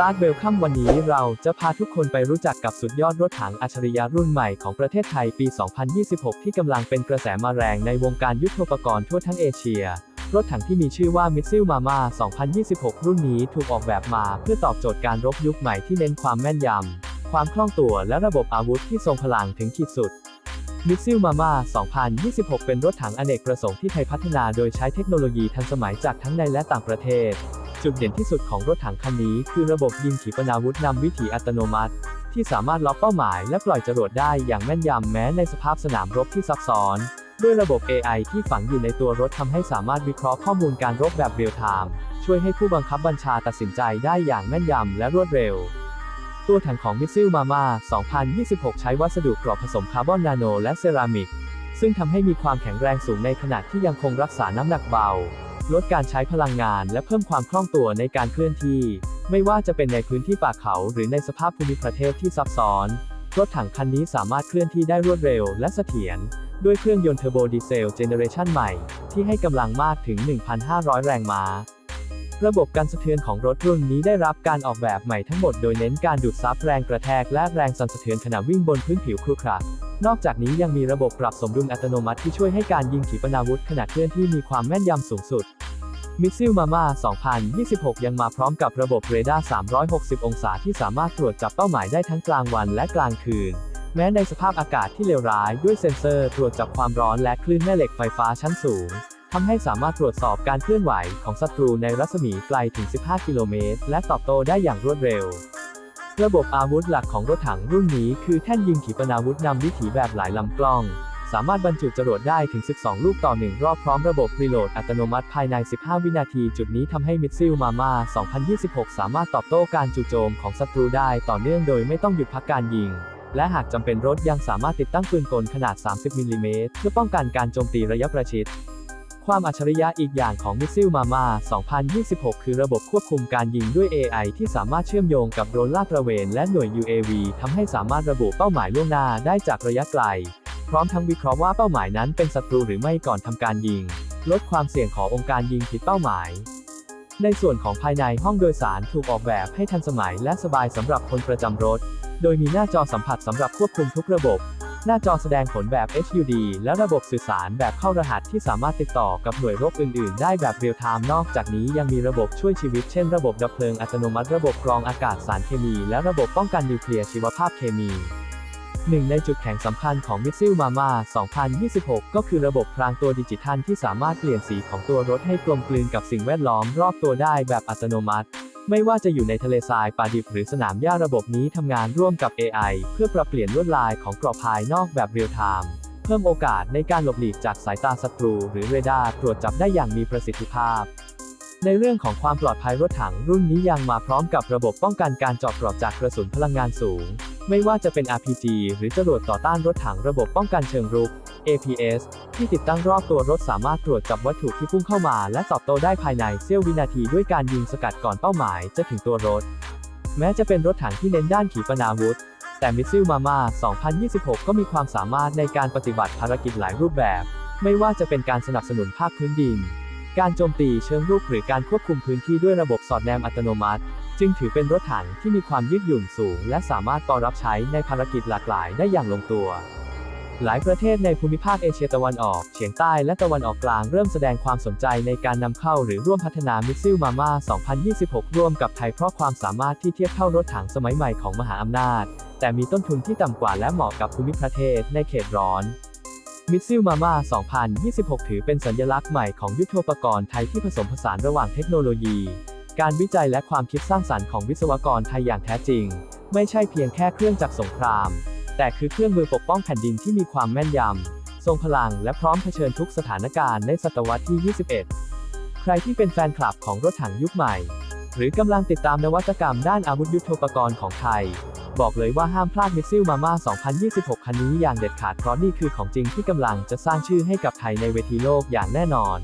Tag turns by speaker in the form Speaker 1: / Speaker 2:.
Speaker 1: ตาร์ทเวลคัมวันนี้เราจะพาทุกคนไปรู้จักกับสุดยอดรถถังอัจฉริยะรุ่นใหม่ของประเทศไทยปี 2026 ที่กำลังเป็นกระแสมาแรงในวงการยุทโธปกรณ์ทั่วทั้งเอเชีย รถถังที่มีชื่อว่ามิ s ซิลมาม่า2026 รุ่นนี้ถูกออกแบบมาเพื่อตอบโจทย์การรบยุคใหม่ที่เน้นความแม่นยำ ความคล่องตัวและระบบอาวุธที่ทรงพลังถึงขีดสุดมิซิลมาม่า2026 เป็นรถถังอเนกประสงค์ที่ไทยพัฒนาโดยใช้เทคโนโลยีทันสมัยจากทั้งในและต่างประเทศ จุดเด่นที่สุดของรถถังคันนี้คือระบบยิงขีปนาวุธนำวิถีอัตโนมัติ ที่สามารถล็อกเป้าหมายและปล่อยจรวดได้อย่างแม่นยำแม้ในสภาพสนามรบที่ซับซ้อน ด้วยระบบ AI ที่ฝังอยู่ในตัวรถทำให้สามารถวิเคราะห์ข้อมูลการรบแบบเรียลไทม์ช่วยให้ผู้บังคับบัญชาตัดสินใจได้อย่างแม่นยำและรวดเร็ว ตัวถังของมิสซิลมาม่า 2026 ใช้วัสดุกรอบผสมคาร์บอนนาโนและเซรามิก ซึ่งทำให้มีความแข็งแรงสูงในขณะที่ยังคงรักษาน้ำหนักเบา ลดการใช้พลังงานและเพิ่มความคล่องตัวในการเคลื่อนที่ ไม่ว่าจะเป็นในพื้นที่ป่าเขาหรือในสภาพภูมิประเทศที่ซับซ้อน รถถังคันนี้สามารถเคลื่อนที่ได้รวดเร็วและเสถียรด้วยเครื่องยนต์เทอร์โบดีเซลเจเนเรชันใหม่ ที่ให้กำลังมากถึง 1,500 แรงม้า ระบบการสะเทือนของรถรุ่นนี้ได้รับการออกแบบใหม่ทั้งหมดโดยเน้นการดูดซับแรงกระแทกและแรงสั่นสะเทือนขณะวิ่งบนพื้นผิวครุขระ นอกจากนี้ยังมีระบบปรับสมดุลอัตโนมัติที่ช่วยให้การยิงขีปนาวุธขณะเคลื่อนที่มีความแม่นยำสูงสุดมิสซิลมาม่า2026 ยังมาพร้อมกับระบบเรดาร์ 360 องศาที่สามารถตรวจจับเป้าหมายได้ทั้งกลางวันและกลางคืน แม้ในสภาพอากาศที่เลวร้ายด้วยเซ็นเซอร์ตรวจจับความร้อนและคลื่นแม่เหล็กไฟฟ้าชั้นสูงทำให้สามารถตรวจสอบการเคลื่อนไหวของศัตรูในรัศมีไกลถึง 15 กิโลเมตร และตอบโต้ได้อย่างรวดเร็ว ระบบอาวุธหลักของรถถังรุ่นนี้คือแท่นยิงขีปนาวุธนำวิถีแบบหลายลำกล้อง สามารถบรรจุจรวดได้ถึง 12 ลูกต่อ 1 รอบพร้อมระบบรีโหลดอัตโนมัติภายใน 15 วินาที จุดนี้ทำให้มิสซิลมาม่า 2026 สามารถตอบโต้การจู่โจมของศัตรูได้ต่อเนื่องโดยไม่ต้องหยุดพักการยิง และหากจำเป็นรถยังสามารถติดตั้งปืนกลขนาด 30มิลลิเมตรเพื่อป้องกันการโจมตีระยะประชิด ความอัจฉริยะอีกอย่างของมิสซิลมาม่า2026 คือระบบควบคุมการยิงด้วย AI ที่สามารถเชื่อมโยงกับโดรนลาดตระเวนและหน่วย UAV ทำให้สามารถระบุเป้าหมายล่วงหน้าได้จากระยะไกล พร้อมทั้งวิเคราะห์ว่าเป้าหมายนั้นเป็นศัตรูหรือไม่ก่อนทำการยิง ลดความเสี่ยงขององค์การยิงผิดเป้าหมาย ในส่วนของภายในห้องโดยสารถูกออกแบบให้ทันสมัยและสบายสำหรับคนประจำรถ โดยมีหน้าจอสัมผัสสำหรับควบคุมทุกระบบ หน้าจอแสดงผลแบบ HUD และระบบสื่อสารแบบเข้ารหัสที่สามารถติดต่อกับหน่วยรบอื่น ๆ ได้แบบเรียลไทม์ นอกจากนี้ยังมีระบบช่วยชีวิต เช่น ระบบดับเพลิงอัตโนมัติ ระบบกรองอากาศสารเคมี และระบบป้องกันนิวเคลียร์ชีวภาพเคมีหนึ่งในจุดแข็งสำคัญของมิสซิลมาม่า2026 ก็คือระบบพรางตัวดิจิทัลที่สามารถเปลี่ยนสีของตัวรถให้กลมกลืนกับสิ่งแวดล้อมรอบตัวได้แบบอัตโนมัติ ไม่ว่าจะอยู่ในทะเลทรายป่าดิบหรือสนามหญ้าระบบนี้ทำงานร่วมกับ AI เพื่อปรับเปลี่ยนลวดลายของกรอบภายนอกแบบเรียลไทม์เพิ่มโอกาสในการหลบหลีกจากสายตาศัตรู หรือเรดาร์ตรวจจับได้อย่างมีประสิทธิภาพ ในเรื่องของความปลอดภัยรถถังรุ่นนี้ยังมาพร้อมกับระบบป้องกันการเจาะกรอบจากกระสุนพลังงานสูง ไม่ว่าจะเป็น RPG หรือจรวดต่อต้านรถถังระบบป้องกันเชิงรุก APS ที่ติดตั้งรอบตัวรถสามารถตรวจจับวัตถุที่พุ่งเข้ามา และตอบโต้ได้ภายในเสี้ยววินาทีด้วยการยิงสกัดก่อนเป้าหมายจะถึงตัวรถ แม้จะเป็นรถถังที่เน้นด้านขีปนาวุธ แต่มิสซิลมาม่า 2026 ก็มีความสามารถในการปฏิบัติภารกิจหลายรูปแบบ ไม่ว่าจะเป็นการสนับสนุนภาคพื้นดิน การโจมตีเชิงรุกหรือการควบคุมพื้นที่ด้วยระบบสอดแนมอัตโนมัติ จึงถือเป็นรถถังที่มีความยืดหยุ่นสูง และสามารถต่อรับใช้ในภารกิจหลากหลายได้อย่างลงตัว หลายประเทศในภูมิภาคเอเชียตะวันออก เฉียงใต้และตะวันออกกลางเริ่มแสดงความสนใจในการนำเข้าหรือร่วมพัฒนามิสซิลมาม่า 2026 ร่วมกับไทยเพราะความสามารถที่เทียบเท่ารถถังสมัยใหม่ของมหาอำนาจ แต่มีต้นทุนที่ต่ำกว่าและเหมาะกับภูมิประเทศในเขตร้อนมิสซิลมาม่า 2026 ถือเป็นสัญลักษณ์ใหม่ของยุทโธปกรณ์ไทยที่ผสมผสานระหว่างเทคโนโลยี การวิจัยและความคิดสร้างสรรค์ของวิศวกรไทยอย่างแท้จริง ไม่ใช่เพียงแค่เครื่องจักรสงคราม แต่คือเครื่องมือปกป้องแผ่นดินที่มีความแม่นยำ ทรงพลังและพร้อมเผชิญทุกสถานการณ์ในศตวรรษที่ 21 ใครที่เป็นแฟนคลับของรถถังยุคใหม่ หรือกำลังติดตามนวัตกรรมด้านอาวุธยุทโธปกรณ์ของไทย บอกเลยว่าห้ามพลาดมิสซิลมาม่า 2026 คันนี้อย่างเด็ดขาดเพราะนี่คือของจริงที่กำลังจะสร้างชื่อให้กับไทยในเวทีโลกอย่างแน่นอน